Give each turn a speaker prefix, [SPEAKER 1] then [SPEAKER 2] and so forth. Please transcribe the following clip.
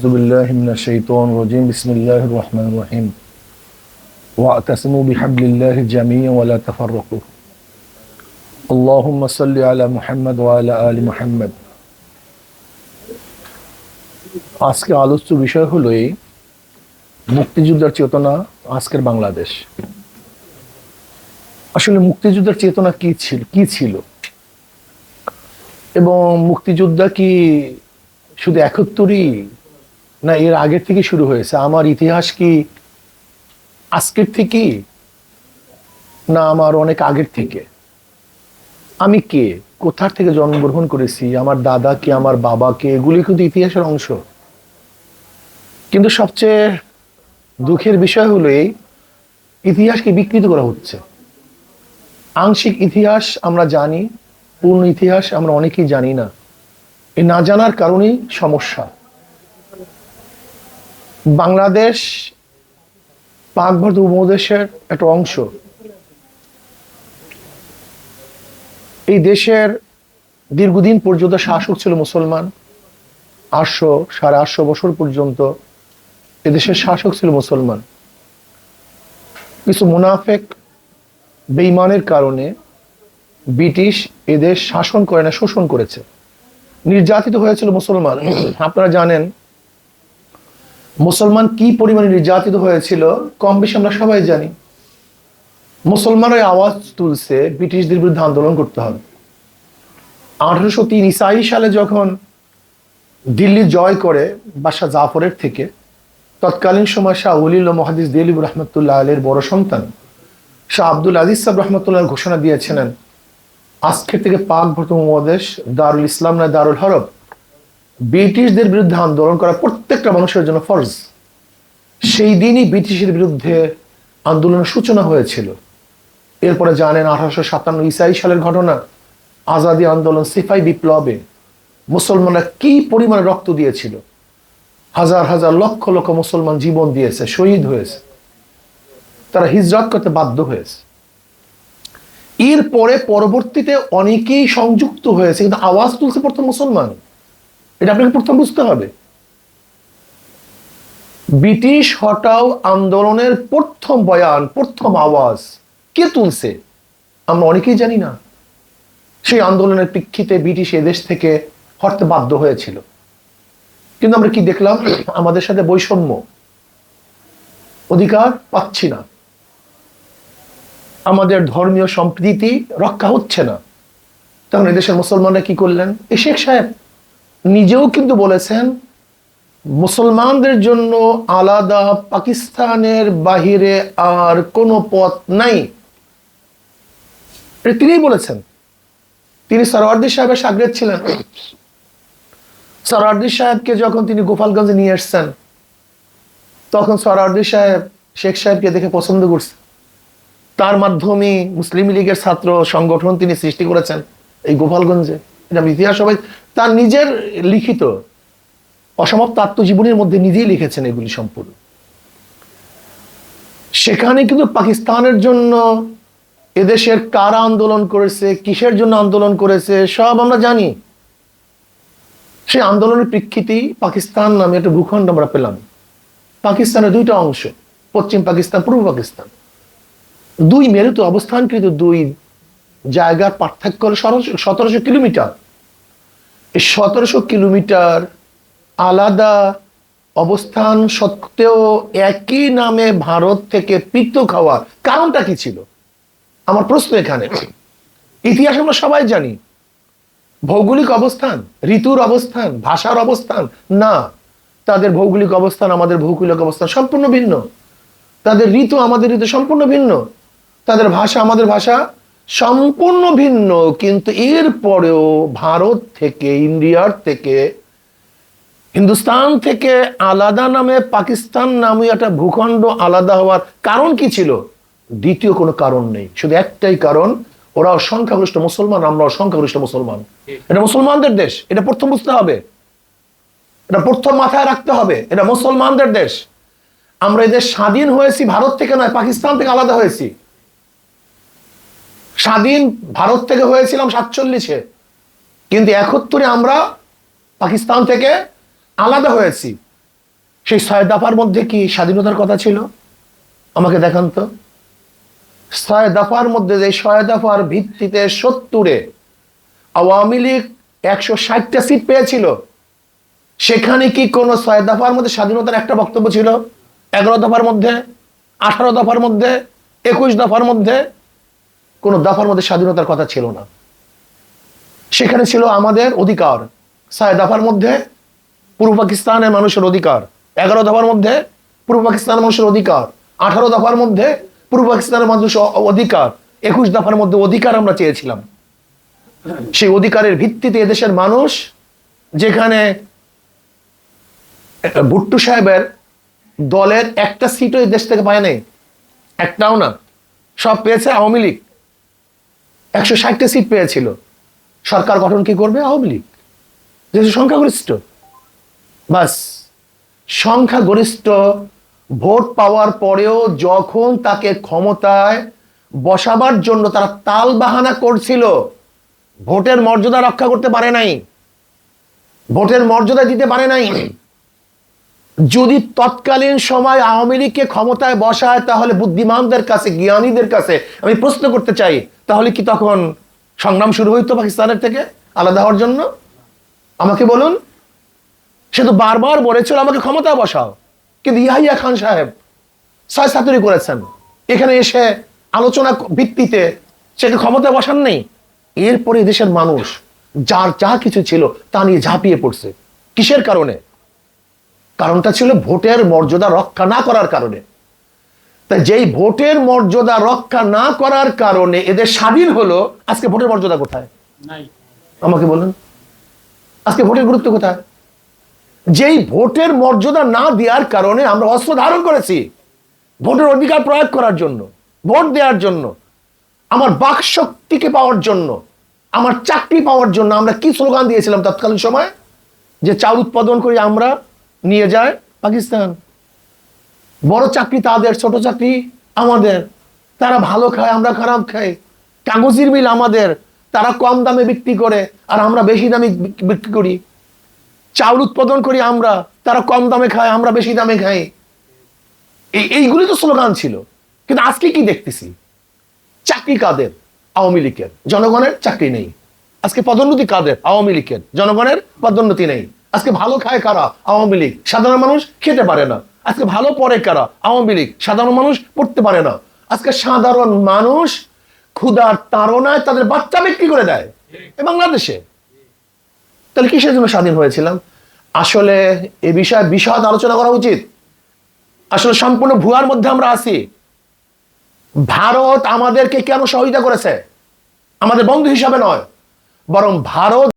[SPEAKER 1] أعوذ بالله من الشيطان الرجيم بسم الله الرحمن الرحيم واعتصموا بحبل الله جميعا ولا تفرقوا اللهم صل على محمد وعلى آل محمد আজকে আলোচ্য বিষয় হলো এই মুক্তিযুদ্ধের চেতনা আজকের বাংলাদেশ আসলে মুক্তিযুদ্ধের চেতনা কি ছিল কি ছিল এবং মুক্তিযোদ্ধা কি শুধু একাত্তরই না, এর আগের থেকে শুরু হয়েছে। আমার ইতিহাস কি আজকের থেকে? না, আমার অনেক আগের থেকে। আমি কে? কোথার থেকে জন্মগ্রহণ করেছি? আমার দাদা কে? আমার বাবা কে? এগুলি কিন্তু ইতিহাসের অংশ। কিন্তু সবচেয়ে দুঃখের বিষয় হলো এই, ইতিহাসকে বিকৃত করা হচ্ছে। আংশিক ইতিহাস আমরা জানি, পূর্ণ ইতিহাস আমরা অনেকেই জানি না। এই না জানার কারণেই সমস্যা। বাংলাদেশ পাক ভারত উপমহাদেশের একটা অংশ। এই দেশের দীর্ঘদিন পর্যন্ত শাসক ছিল মুসলমান। আটশো, সাড়ে আটশো বছর পর্যন্ত এদেশের শাসক ছিল মুসলমান। কিছু মুনাফেক বেইমানের কারণে ব্রিটিশ এদেশ শাসন করে না, শোষণ করেছে। নির্যাতিত হয়েছিল মুসলমান। আপনারা জানেন মুসলমান কি পরিমাণে নির্যাতিত হয়েছিল, কম বেশি আমরা সবাই জানি। মুসলমানরা আওয়াজ তুলছে, ব্রিটিশদের বিরুদ্ধে আন্দোলন করতে হবে। আঠারোশো তিন ইসাই সালে যখন দিল্লি জয় করে বাদশাহ জাফরের থেকে, তৎকালীন সময় শাহ উলিল মহাদিস দিলীপ রহমতুল্লাহ আলের বড় সন্তান, শাহ আব্দুল আজিজ সাহেব রহমতুল্লাহ ঘোষণা দিয়েছিলেন, আজকের থেকে পাক ভর্ত মহাদেশ দারুল ইসলাম নয় দারুল হরব ব্রিটিশদের বিরুদ্ধে আন্দোলন করা প্রত্যেকটা মানুষের জন্য ফরজ। সেই দিনই ব্রিটিশের বিরুদ্ধে আন্দোলনের সূচনা হয়েছিল। এরপরে জানেন আঠারোশো সাতান্ন ইসাই সালের ঘটনা, আজাদি আন্দোলন সিপাই বিপ্লবে মুসলমানরা কি পরিমাণে রক্ত দিয়েছিল? হাজার হাজার লক্ষ লক্ষ মুসলমান জীবন দিয়েছে, শহীদ হয়েছে। তারা হিজরত করতে বাধ্য হয়েছে। এরপরে পরবর্তীতে অনেকেই সংযুক্ত হয়েছে, কিন্তু আওয়াজ তুলছে প্রথম মুসলমান। এটা আপনাকে প্রথম বুঝতে হবে। ব্রিটিশ হটাও আন্দোলনের প্রথম বয়ান, প্রথম আওয়াজ কে তুলছে? আমরা অনেকেই জানি না। সেই আন্দোলনের প্রেক্ষিতে ব্রিটিশ এদেশ থেকে হটতে বাধ্য হয়েছিল। কিন্তু আমরা কি দেখলাম? আমাদের সাথে বৈষম্য। অধিকার পাচ্ছি না। আমাদের ধর্মীয় সম্প্রীতি রক্ষা হচ্ছে না। তখন এদেশের মুসলমানরা কি করলেন? এ শেখ সাহেব নিজেও কিন্তু বলেছেন, মুসলমানদের জন্য আলাদা পাকিস্তানের বাহিরে আর কোনো পথ নাই। তিনিই বলেছেন। তিনি সরওয়ার্দি সাহেবের সাগরেদ ছিলেন। সরওয়ার্দি সাহেবকে যখন তিনি গোপালগঞ্জে নিয়ে এসছেন, তখন সরওয়ার্দি সাহেব শেখ সাহেবকে দেখে পছন্দ করছে। তার মাধ্যমে মুসলিম লীগের ছাত্র সংগঠন তিনি সৃষ্টি করেছেন এই গোপালগঞ্জে। এটা ইতিহাস সবাই তার নিজের লিখিত অসমাপ্ত আত্মজীবনীর মধ্যে নিজেই লিখেছেন এগুলি সম্পূর্ণ। সেখানে কিন্তু পাকিস্তানের জন্য, এদেশের কারা আন্দোলন করেছে, কিসের জন্য আন্দোলন করেছে, সব আমরা জানি। সেই আন্দোলনের প্রেক্ষিতেই পাকিস্তান নামে একটা ভূখণ্ড আমরা পেলাম। পাকিস্তানের দুইটা অংশ, পশ্চিম পাকিস্তান, পূর্ব পাকিস্তান। দুই মেরুতে অবস্থানকৃত দুই জায়গার পার্থক্য হলো সতেরোশো কিলোমিটার। সতেরোশো কিলোমিটার আলাদা অবস্থান সত্ত্বেও একই নামে ভারত থেকে পৃথক হওয়ার কারণটা কি ছিল? আমার প্রশ্ন এখানে। ইতিহাস আমরা সবাই জানি। ভৌগোলিক অবস্থান, ঋতুর অবস্থান, ভাষার অবস্থান, না। তাদের ভৌগোলিক অবস্থান, আমাদের ভৌগোলিক অবস্থান সম্পূর্ণ ভিন্ন। তাদের ঋতু আমাদের ঋতু সম্পূর্ণ ভিন্ন। তাদের ভাষা আমাদের ভাষা সম্পূর্ণ ভিন্ন, কিন্তু এরপরেও ভারত থেকে, ইন্ডিয়ার থেকে, হিন্দুস্তান থেকে আলাদা নামে পাকিস্তান নামে একটা ভূখণ্ড আলাদা হওয়ার কারণ কি ছিল? দ্বিতীয় কোনো কারণ নেই। শুধু একটাই কারণ, ওরা সংখ্যাগরিষ্ঠ মুসলমান, আমরা সংখ্যাগরিষ্ঠ মুসলমান। এটা মুসলমানদের দেশ, এটা প্রথম বুঝতে হবে। এটা প্রথম মাথায় রাখতে হবে, এটা মুসলমানদের দেশ। আমরা এদের স্বাধীন হয়েছি ভারত থেকে নয়, পাকিস্তান থেকে আলাদা হয়েছি। স্বাধীন ভারত থেকে হয়েছিলাম সাতচল্লিশে। কিন্তু একাত্তরে আমরা পাকিস্তান থেকে আলাদা হয়েছি। সেই ছয় দফার মধ্যে কি স্বাধীনতার কথা ছিল? আমাকে দেখান তো। ছয় দফার মধ্যে যে ছয় দফার ভিত্তিতে সত্তরে আওয়ামী লীগ একশো ষাটটা সিট পেয়েছিল, সেখানে কি কোনো ছয় দফার মধ্যে স্বাধীনতার একটা বক্তব্য ছিল? এগারো দফার মধ্যে, আঠারো দফার মধ্যে, একুশ দফার মধ্যে কোনো দফার মধ্যে স্বাধীনতার কথা ছিল না। সেখানে ছিল আমাদের অধিকার। ছয় দফার মধ্যে পূর্ব পাকিস্তানের মানুষের অধিকার। এগারো দফার মধ্যে পূর্ব পাকিস্তানের মানুষের অধিকার। আঠারো দফার মধ্যে পূর্ব পাকিস্তানের মানুষ অধিকার। একুশ দফার মধ্যে অধিকার আমরা চেয়েছিলাম। সেই অধিকারের ভিত্তিতে এদেশের মানুষ যেখানে ভুট্টু সাহেবের দলের একটা সিটও দেশ থেকে পায় নাই একটাও না। সব পেয়েছে আওয়ামী লীগ। একশো ষাটটা সিট পেয়েছিল। সরকার গঠন কি করবে? আওয়ামী লীগ। যেহেতু সংখ্যাগরিষ্ঠ। বাস, সংখ্যাগরিষ্ঠ ভোট পাওয়ার পরেও যখন তাকে ক্ষমতায় বসাবার জন্য তারা তাল বাহানা করছিল, ভোটের মর্যাদা রক্ষা করতে পারে নাই। ভোটের মর্যাদা দিতে পারে নাই। যদি তৎকালীন সময় আওয়ামী লীগকে ক্ষমতায় বসায়, তাহলে বুদ্ধিমানদের কাছে, জ্ঞানীদের কাছে আমি প্রশ্ন করতে চাই, তাহলে কি তখন সংগ্রাম শুরু হইতো পাকিস্তানের থেকে আলাদা হওয়ার জন্য? আমাকে বলুন। সে তো বারবার বলেছিল, আমাকে ক্ষমতায় বসাও। কিন্তু ইয়াহিয়া খান সাহেব ছয় সাতুরি করেছেন। এখানে এসে আলোচনা ভিত্তিতে সেকে ক্ষমতায় বসান নেই। এরপরে দেশের মানুষ যার যা কিছু ছিল তা নিয়ে ঝাঁপিয়ে পড়ছে। কিসের কারণে? কারণটা ছিল ভোটের মর্যাদা রক্ষা না করার কারণে। তাই যেই ভোটের মর্যাদা রক্ষা না করার কারণে এদের স্বাধীন হলো আজকে ভোটের মর্যাদা কোথায়? আমাকে বলুন। আজকে ভোটের গুরুত্ব কোথায়? যেই ভোটের মর্যাদা না দেওয়ার কারণে আমরা অস্ত্র ধারণ করেছি ভোটের অধিকার প্রয়োগ করার জন্য ভোট দেওয়ার জন্য আমার বাক শক্তিকে পাওয়ার জন্য আমার চাকরি পাওয়ার জন্য আমরা কি স্লোগান দিয়েছিলাম তৎকালীন সময়? যে চাল উৎপাদন করি আমরা নিয়ে যায় পাকিস্তান। বড় চাকরি তাদের, ছোট চাকরি আমাদের। তারা ভালো খায়, আমরা খারাপ খাই। কাগজের মিল আমাদের। তারা কম দামে বিক্রি করে আর আমরা বেশি দামে বিক্রি করি। চাউল উৎপাদন করি আমরা, তারা কম দামে খায়, আমরা বেশি দামে খাই। এই এইগুলি তো স্লোগান ছিল। কিন্তু আজকে কি দেখতেছি? চাকরি কাদের? আওয়ামী লীগের। জনগণের চাকরি নেই। আজকে পদোন্নতি কাদের? আওয়ামী লীগের। জনগণের পদোন্নতি নেই। আজকে ভালো খায় কারা? আওয়ামী লীগ। সাধারণ মানুষ খেতে পারে না। আজকে ভালো পড়ে কারা? আওয়ামী লীগ। সাধারণ মানুষ পড়তে পারে না। আজকে সাধারণ মানুষ ক্ষুধার তাড়নায় তাদের বাচ্চা বিক্রি করে দেয়। এ বাংলাদেশে। তাহলে কিসের জন্য স্বাধীন হয়েছিলাম? আসলে এ বিষয়ে বিশদ আলোচনা করা উচিত। আসলে সম্পূর্ণ ভুয়ার মধ্যে আমরা আছি। ভারত আমাদেরকে কেন সহযোগিতা করেছে? আমাদের বন্ধু হিসাবে নয়। বরং ভারত